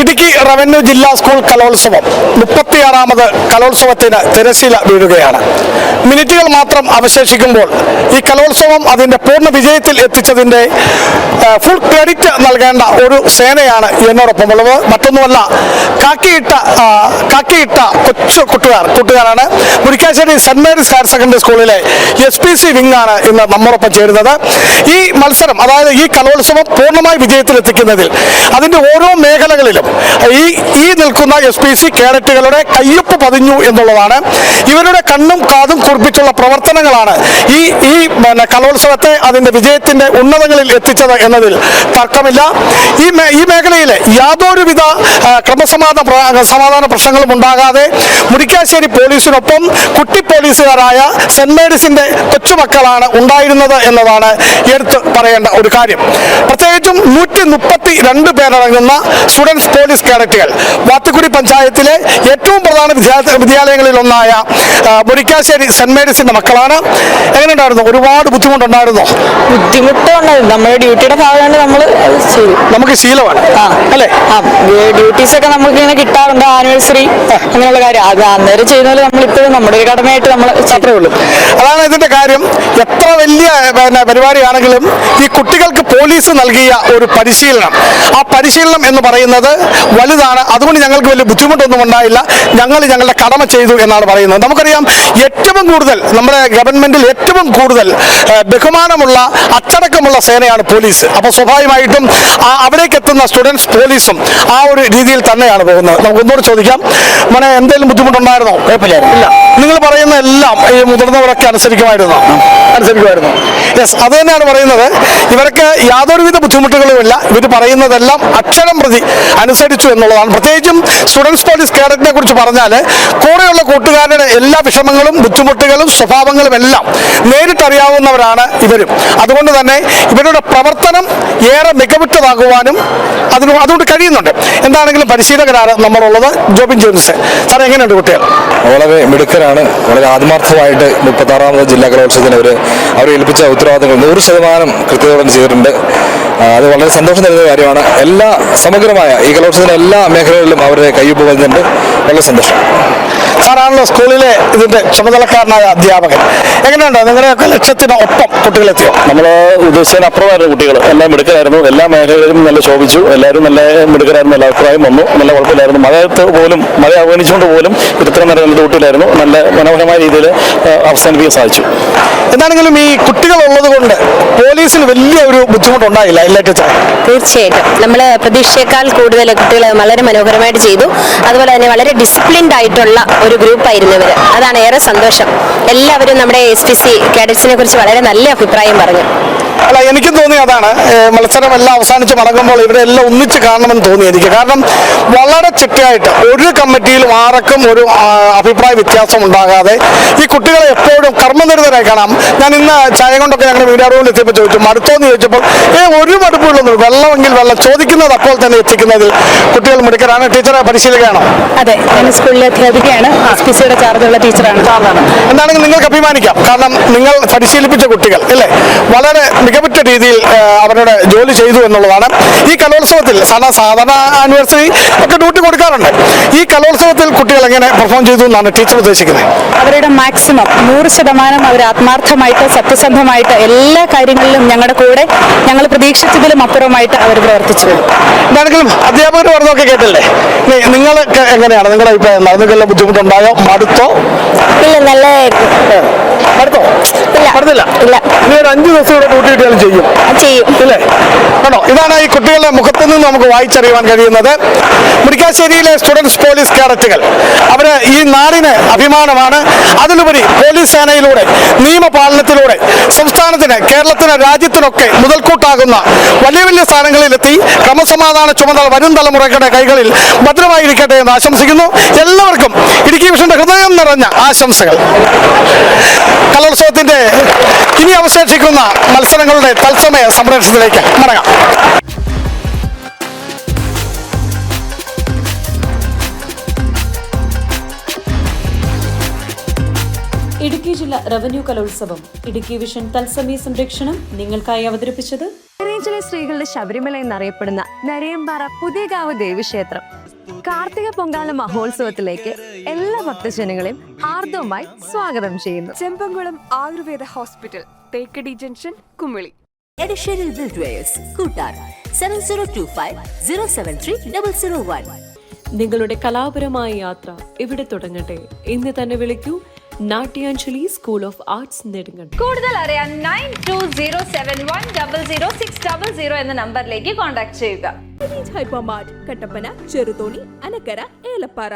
Idukki revenue ജില്ലാ school കലോത്സവം. മുപ്പത്തിയാറാമത് കലോത്സവത്തിന് തിരശീല വീഴുകയാണ്. മിനിറ്റുകൾ മാത്രം അവശേഷിക്കുമ്പോൾ ഈ കലോത്സവം അതിന്റെ പൂർണ വിജയത്തിൽ എത്തിച്ചതിന്റെ ഫുൾ ക്രെഡിറ്റ് നൽകേണ്ട ഒരു സേനയാണ് എന്നോടൊപ്പമുള്ളത്. മറ്റൊന്നുമല്ല കാക്കിയിട്ട കാക്കിയിട്ട കൊച്ചു കൂട്ടുകാർ കൂട്ടുകാരാണ്. Murickassery saint Mary's higher secondary സ്കൂളിലെ എസ് പി സി വിങ് ആണ് ഇന്ന് നമ്മോടൊപ്പം ചേരുന്നത്. ഈ മത്സരം അതായത് ഈ കലോത്സവം പൂർണമായി വിജയത്തിലെത്തിക്കുന്നതിൽ അതിന്റെ ഓരോ മേഖലകളിലും ഈ ഈ നിൽക്കുന്ന എസ് പി സി കേഡറ്റുകളുടെ കയ്യൊപ്പ് പതിഞ്ഞു എന്നുള്ളതാണ്. ഇവരുടെ കണ്ണും കാതും കുറിപ്പിച്ചുള്ള പ്രവർത്തനങ്ങളാണ് ഈ ഈ പിന്നെ കലോത്സവത്തെ അതിന്റെ വിജയത്തിന്റെ ഉന്നതങ്ങളിൽ എത്തിച്ചത് എന്നതിൽ തർക്കമില്ല. ഈ ഈ മേഖലയിലെ യാതൊരുവിധ ക്രമസമാധാന സമാധാന പ്രശ്നങ്ങളും ഉണ്ടാകാതെ മുരിക്കാശ്ശേരി പോലീസിനൊപ്പം കുട്ടി പോലീസുകാരായ സെന്റ് മേരീസിന്റെ കൊച്ചുമക്കളാണ് ഉണ്ടായിരുന്നത് എന്നതാണ് എടുത്ത് പറയേണ്ട ഒരു കാര്യം. പ്രത്യേകിച്ചും നൂറ്റി മുപ്പത്തി രണ്ട് പേരടങ്ങുന്ന സ്റ്റുഡൻസ് പോലീസ് കേഡറ്റുകൾ. വാത്തുക്കുടി പഞ്ചായത്തിലെ ഏറ്റവും പ്രധാന വിദ്യാ- വിദ്യാലയങ്ങളിൽ ഒന്നായ മുരിക്കാശ്ശേരി സെന്റ് മേരീസിന്റെ മക്കളാണ്. എങ്ങനെയുണ്ടായിരുന്നു? ഒരുപാട് ബുദ്ധിമുട്ടുണ്ടായിരുന്നോ? ബുദ്ധിമുട്ടുണ്ടായിരുന്നു. നമ്മുടെ ഡ്യൂട്ടിയുടെ ഭാഗമായിട്ട് നമ്മൾ നമുക്ക് ശീലമാണ്. അല്ലേ? ആ ഡ്യൂട്ടീസ് ഒക്കെ നമുക്ക് ഇങ്ങനെ കിട്ടാറുണ്ട്. ആനിവേഴ്സറി അങ്ങനെയുള്ള കാര്യം. അത് അന്നേരം ചെയ്യുന്നതിൽ നമ്മളിപ്പോഴും നമ്മുടെ ഒരു കടമയായിട്ട് നമ്മൾ അത്രേ ഉള്ളൂ. അതാണ് ഇതിന്റെ കാര്യം. എത്ര വലിയ പിന്നെ പരിപാടിയാണെങ്കിലും ഈ കുട്ടികൾക്ക് പോലീസ് നൽകിയ ഒരു പരിശീലനം. ആ പരിശീലനം എന്ന് പറയുന്നത് വലുതാണ്. അതുകൊണ്ട് ഞങ്ങൾക്ക് വലിയ ബുദ്ധിമുട്ടൊന്നും ഉണ്ടായില്ല. ഞങ്ങൾ ഞങ്ങളുടെ കടമ ചെയ്തു എന്നാണ് പറയുന്നത്. നമുക്കറിയാം ഏറ്റവും കൂടുതൽ നമ്മുടെ ഗവൺമെന്റിൽ ഏറ്റവും കൂടുതൽ ബഹുമാനമുള്ള അച്ചടക്കമുള്ള സേനയാണ് പോലീസ്. അപ്പോൾ സ്വാഭാവികമായിട്ടും അവിടേക്ക് എത്തുന്ന സ്റ്റുഡൻസ് പോലീസും ആ ഒരു രീതിയിൽ തന്നെയാണ് പോകുന്നത്. നമുക്ക് ഒന്നുകൂടി ചോദിക്കാം. മോനെ എന്തെങ്കിലും ബുദ്ധിമുട്ടുണ്ടായിരുന്നോ? കുഴപ്പമില്ല നിങ്ങൾ പറയുന്ന എല്ലാം ഈ മുതിർന്നവരൊക്കെ അനുസരിക്കുമായിരുന്നു? അനുസരിക്കുമായിരുന്നു. യെസ് അത് തന്നെയാണ് പറയുന്നത്. ഇവർക്ക് യാതൊരുവിധ ബുദ്ധിമുട്ടുകളുമില്ല. ഇവർ പറയുന്നതെല്ലാം അക്ഷരം പ്രതി അനുസരിച്ചു എന്നുള്ളതാണ്. പ്രത്യേകിച്ചും സ്റ്റുഡൻസ് പോലീസ് കേഡറ്റിനെ കുറിച്ച് പറഞ്ഞാൽ കൂടെയുള്ള കൂട്ടുകാരുടെ എല്ലാ വിഷമങ്ങളും ബുദ്ധിമുട്ടുകളും സ്വഭാവങ്ങളും എല്ലാം നേരിട്ടറിയാവുന്നവരാണ് ഇവരും. അതുകൊണ്ട് തന്നെ ഇവരുടെ പ്രവർത്തനം ഏറെ മികവുറ്റതാകുവാനും അതിന് അതുകൊണ്ട് കഴിയുന്നുണ്ട്. എന്താണെങ്കിലും പരിശീലകരാണ് നമ്മളുള്ളത്. ജോബിൻ ജെയിംസ്. സാർ എങ്ങനെയുണ്ട് കുട്ടികൾ? വളരെ മിടുക്കരാണ്. വളരെ ആത്മാർത്ഥമായിട്ട് മുപ്പത്താറാമത് ജില്ലാ കലോത്സവത്തിന് അവർ അവർ ഏൽപ്പിച്ച ഉത്തരവാദിത്തങ്ങൾ നൂറ് ശതമാനം കൃത്യതയോടെ ചെയ്തിട്ടുണ്ട്. അത് വളരെ സന്തോഷം തരുന്ന കാര്യമാണ്. എല്ലാ സമഗ്രമായ ഈ കലോത്സവത്തിന് എല്ലാ മേഖലകളിലും അവരുടെ കയ്യൊപ്പ് വരുന്നുണ്ട് വളരെ സന്തോഷം. സാറാണല്ലോ സ്കൂളിലെ ഇതിന്റെ ചുമതലക്കാരനായ അധ്യാപകൻ. എങ്ങനെയുണ്ട്? നിങ്ങളുടെയൊക്കെ ലക്ഷ്യത്തിന് ഒപ്പം കുട്ടികളെത്തിയോ? നമ്മൾ ഉദ്ദേശിച്ചതിന് അപ്പുറമായിരുന്നു കുട്ടികൾ എല്ലാം മിടുക്കരായിരുന്നു. എല്ലാ മേഖലകളിലും നല്ല ശോഭിച്ചു. എല്ലാവരും നല്ല മിടുക്കരായിരുന്നു. നല്ല അഭിപ്രായം വന്നു. നല്ല കുഴപ്പമില്ലായിരുന്നു. മഴയത്ത് പോലും മഴ അവഗണിച്ചുകൊണ്ട് പോലും ഇത്രയും നല്ല നല്ല കുട്ടികളായിരുന്നു നല്ല മനോഹരമായ രീതിയിൽ അവസാനിപ്പിക്കാൻ സാധിച്ചു. എന്താണെങ്കിലും ഈ കുട്ടികൾ ഉള്ളത് കൊണ്ട് പോലീസിന് വലിയ ഒരു ബുദ്ധിമുട്ടുണ്ടായില്ല ഇല്ലേ ടീച്ചർ തീർച്ചയായിട്ടും. നമ്മൾ പ്രതീക്ഷയേക്കാൾ കൂടുതൽ കുട്ടികൾ വളരെ മനോഹരമായിട്ട് ചെയ്തു. അതുപോലെ തന്നെ വളരെ ഡിസിപ്ലിൻഡ് ആയിട്ടുള്ള ഒരു ഗ്രൂപ്പായിരുന്നു ഇവർ അതാണ് ഏറെ സന്തോഷം. എല്ലാവരും നമ്മുടെ എസ് പി സി കേഡറ്റ്സിനെ കുറിച്ച് വളരെ നല്ല അഭിപ്രായം പറഞ്ഞു. അല്ല എനിക്കും തോന്നി അതാണ്. മത്സരമെല്ലാം മത്സരം എല്ലാം അവസാനിച്ച് മടങ്ങുമ്പോൾ ഇവരെല്ലാം ഒന്നിച്ച് കാണണമെന്ന് തോന്നി എനിക്ക് കാരണം വളരെ ചിട്ടയായിട്ട് ഒരു കമ്മിറ്റിയിലും ആർക്കും ഒരു അഭിപ്രായ വ്യത്യാസം ഉണ്ടാകാതെ ഈ കുട്ടികളെ എപ്പോഴും കർമ്മനിരതരായി കാണാം. ഞാൻ ഇന്ന് ചായ കൊണ്ടൊക്കെ ഞങ്ങൾ വീടാറുകൊണ്ട് എത്തിയപ്പോൾ ചോദിച്ചു മടുത്തോന്ന് ചോദിച്ചപ്പോൾ ഏ ഒരു മടുപ്പില്ലൊന്നും വെള്ളമെങ്കിൽ വെള്ളം. ചോദിക്കുന്നത് അപ്പോൾ തന്നെ എത്തിക്കുന്നതിൽ കുട്ടികൾ മിടുക്കരാണ്. ടീച്ചറെ പരിശീലിക്കുകയാണോ അതെ ഞാൻ സ്കൂളിലെ അധ്യാപികയാണ്. എസ് പി സിയുടെ ചാർജുള്ള ടീച്ചറാണ്. എന്താണെങ്കിൽ നിങ്ങൾക്ക് അഭിമാനിക്കാം. കാരണം നിങ്ങൾ പരിശീലിപ്പിച്ച കുട്ടികൾ അല്ലേ വളരെ മികവുറ്റ രീതിയിൽ അവരുടെ ജോലി ചെയ്തു എന്നുള്ളതാണ്. ഈ കലോത്സവത്തിൽ സാധാരണ സാധാരണ ആനിവേഴ്സറി ഒക്കെ ഡ്യൂട്ടി കൊടുക്കാറുണ്ട്. ഈ കലോത്സവത്തിൽ കുട്ടികൾ എങ്ങനെ പെർഫോം ചെയ്തു എന്നാണ് ടീച്ചർ ഉദ്ദേശിക്കുന്നത്? അവരുടെ മാക്സിമം നൂറ് ശതമാനം അവർ ആത്മാർത്ഥമായിട്ട് സത്യസന്ധമായിട്ട് എല്ലാ കാര്യങ്ങളിലും ഞങ്ങളുടെ കൂടെ ഞങ്ങൾ പ്രതീക്ഷിച്ചതിലും അപ്പുറമായിട്ട് അവർ പ്രവർത്തിച്ചു എന്താണെങ്കിലും അധ്യാപകർ പറഞ്ഞൊക്കെ കേട്ടില്ലേ? നിങ്ങളൊക്കെ നിങ്ങൾക്ക് എങ്ങനെയാണ്? നിങ്ങളുടെ അഭിപ്രായം എന്താണ് നിങ്ങൾക്ക് ബുദ്ധിമുട്ടുണ്ടായോ? മടുത്തോ? ഇല്ല നല്ല മടുത്തോ? മടുത്തില്ല? ഇല്ല. ഇനി ഒരു അഞ്ച് ദിവസം കൂടെ ഡ്യൂട്ടി കുട്ടികൾ ചെയ്യും. ചെയ്യും. ഇല്ലേ? കേട്ടോ ഇതാണ് ഈ കുട്ടികളുടെ മുഖത്ത് നിന്ന് നമുക്ക് വായിച്ചറിയുവാൻ കഴിയുന്നത്. മുരിക്കാശ്ശേരിയിലെ സ്റ്റുഡൻസ് പോലീസ് കാഡറ്റുകൾ. അവർ ഈ നാടിന് അഭിമാനമാണ്. അതിലുപരി പോലീസ് സേനയിലൂടെ നിയമപാലനത്തിലൂടെ സംസ്ഥാനത്തിന് കേരളത്തിന് രാജ്യത്തിനൊക്കെ മുതൽക്കൂട്ടാകുന്ന വലിയ വലിയ സ്ഥാനങ്ങളിലെത്തി ക്രമസമാധാന ചുമതല വരും തലമുറയുടെ കൈകളിൽ ഭദ്രമായിരിക്കട്ടെ എന്ന് ആശംസിക്കുന്നു. എല്ലാവർക്കും ഇടുക്കി വിഷന്റെ ഹൃദയം നിറഞ്ഞ ആശംസകൾ. കലോത്സവത്തിന്റെ ഇനി അവശേഷിക്കുന്ന മത്സരങ്ങളുടെ തത്സമയ സംരക്ഷണത്തിലേക്ക് മടങ്ങാം. ഇടുക്കി ജില്ലാ റവന്യൂ കലോത്സവം. ഇടുക്കി വിഷൻ തത്സമയ സംരക്ഷണം നിങ്ങൾക്കായി അവതരിപ്പിച്ചത് ചില സ്ത്രീകളുടെ ശബരിമല എന്നറിയപ്പെടുന്ന നരയമ്പാറ പുതിയകാവ് ദേവീക്ഷേത്രം. കാർത്തിക പൊങ്കാല മഹോത്സവത്തിലേക്ക് എല്ലാ ഭക്തജനങ്ങളെയും ആർദ്രമായി സ്വാഗതം ചെയ്യുന്നു. Chembamkulam Ayurveda hospital. Thekkady junction Kumily. Additional buildwares Koottar seven zero two five zero seven three double zero one നിങ്ങളുടെ കലാപരമായ യാത്ര ഇവിടെ തുടങ്ങട്ടെ. ഇന്ന് തന്നെ വിളിക്കൂ Natyanjali school of arts Nedumkandam. കൂടുതൽ അറിയാൻ nine two zero seven one double zero six double zero എന്ന നമ്പറിലേക്ക് കോൺടാക്ട് ചെയ്യുക. ഹൈപ്പർമാർട്ട് കട്ടപ്പന ചെറുതോണി അനക്കര ഏലപ്പാറ.